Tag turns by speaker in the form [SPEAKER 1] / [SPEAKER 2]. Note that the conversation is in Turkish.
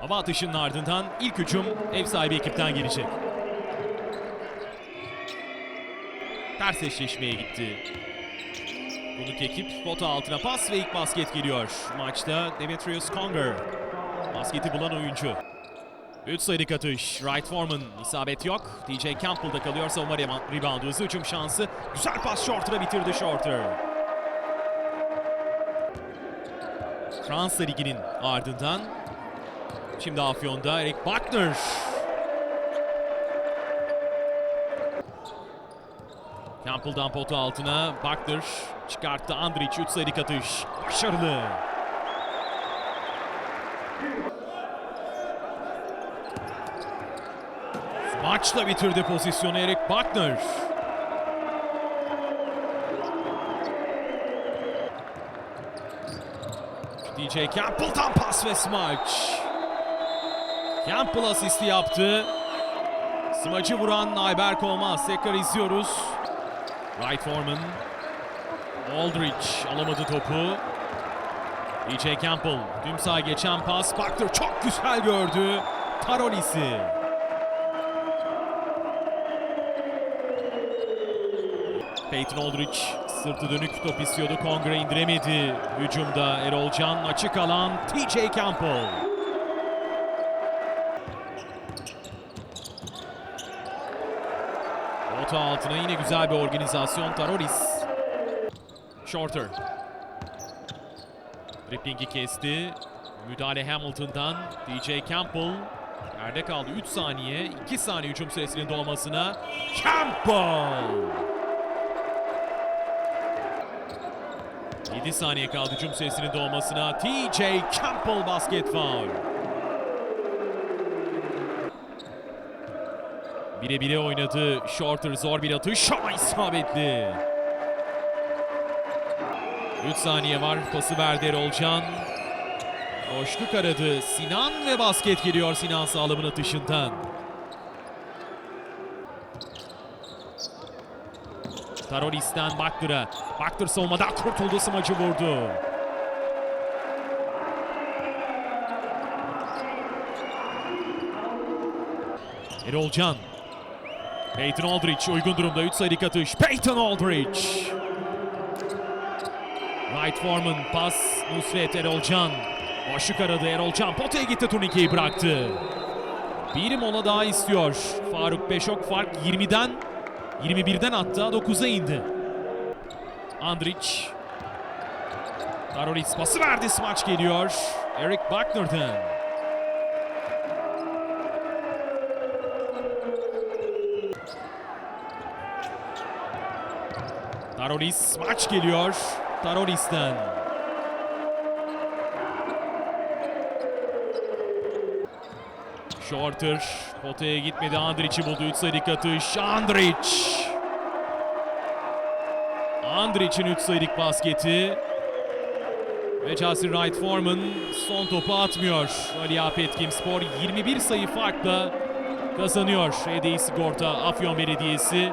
[SPEAKER 1] Hava atışının ardından ilk hücum ev sahibi ekipten gelecek. Ters eşleşmeye gitti. Konuk ekip pota altına pas ve ilk basket geliyor. Maçta Demetrius Conger. Basketi bulan oyuncu. 3 sayılık atış. Wright Foreman isabet yok. DJ Campbell'da kalıyor. Savunma reboundu. Hızlı hücum şansı. Güzel pas Shorter'a bitirdi Shorter. Fransa Ligi'nin ardından şimdi Afyon'da Eric Buckner. Campbell'dan potu altına Buckner çıkarttı Andrić 3 sayılık atış. Başarılı. Maçla bitirdi pozisyonu Eric Buckner. DJ Campbell'dan pas ve smaç. Campbell asisti yaptı. Smacı vuran Ayberk Olmaz. Tekrar izliyoruz. Wright Foreman. Aldridge alamadı topu. DJ Campbell. Tüm sağa geçen pas. Buckner çok güzel gördü. Tarolis'i. Peyton Aldridge sırtı dönük top istiyordu. Kongre indiremedi. Hücumda Erol Can açık alan TJ Campbell. Ota altına yine güzel bir organizasyon Tarolis. Shorter. Driplingi kesti. Müdahale Hamilton'dan DJ Campbell. Yerde kaldı 3 saniye. 2 saniye hücum süresinin dolmasına. Campbell! 7 saniye kaldı hücum süresinin dolmasına. TJ Campbell basket foul. Bire bire oynadı. Shorter zor bir atış ama isabetli. 3 saniye var. Pası verdi Erolcan. Boşluk aradı. Sinan ve basket geliyor Sinan sağlamın atışından. Tarolis'ten Baktır'a. Baktır savunmadan kurtuldu smacı vurdu. Erolcan. Peyton Aldridge uygun durumda 3 sayılık atış. Peyton Aldridge. Wright Foreman pas Nusret Erolcan. Boşluk aradı Erolcan potaya gitti turnikeyi bıraktı. Bir mola daha istiyor. Faruk Beşok fark 20'den 21'den hatta 9'a indi. Andrić. Tarolis pası verdi smaç geliyor. Eric Buckner'dan. Tarolis maç geliyor. Tarolis'ten. Shorter potaya gitmedi. Andrić'i buldu. 3 sayılık atış. Andrić. Andrić'in 3 sayılık basketi. Ve Chelsea Wright Foreman son topu atmıyor. Ali Apetkim Spor 21 sayı farkla kazanıyor. Hediye Sigorta Afyon Belediyesi.